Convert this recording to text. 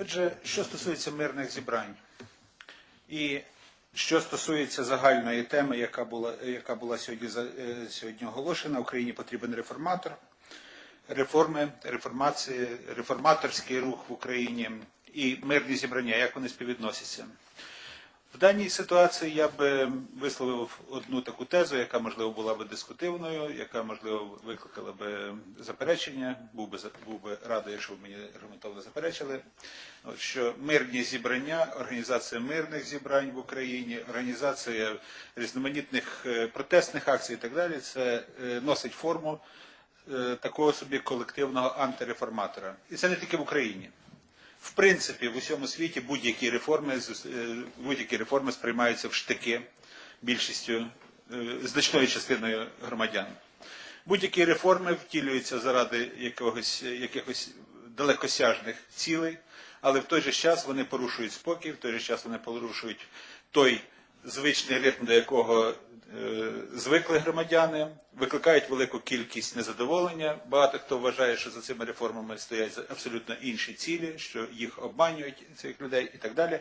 Отже, що стосується мирних зібрань, і що стосується загальної теми, яка була, яка була сьогодні, е, сьогодні оголошена, Україні потрібен реформатор, реформи, реформації, реформаторський рух в Україні і мирні зібрання, як вони співвідносяться. В даній ситуації я би висловив одну таку тезу, яка можливо була би дискутивною, яка можливо викликала би заперечення. Був би був би радий, якщо б мені аргументовно заперечили. От, що мирні зібрання, організація мирних зібрань в Україні, організація різноманітних е, протестних акцій і так далі, це е, носить форму е, такого собі колективного антиреформатора. І це не тільки в Україні. В принципі, в усьому світі будь-які реформи, е, будь-які реформи сприймаються в штики більшістю, е, значною частиною громадян. Будь-які реформи втілюються заради якогось, якихось далекосяжних цілей, але в той же час вони порушують спокій, в той же час вони порушують той звичний ритм, до якого е, звикли громадяни, викликають велику кількість незадоволення. Багато хто вважає, що за цими реформами стоять абсолютно інші цілі, що їх обманюють цих людей і так далі.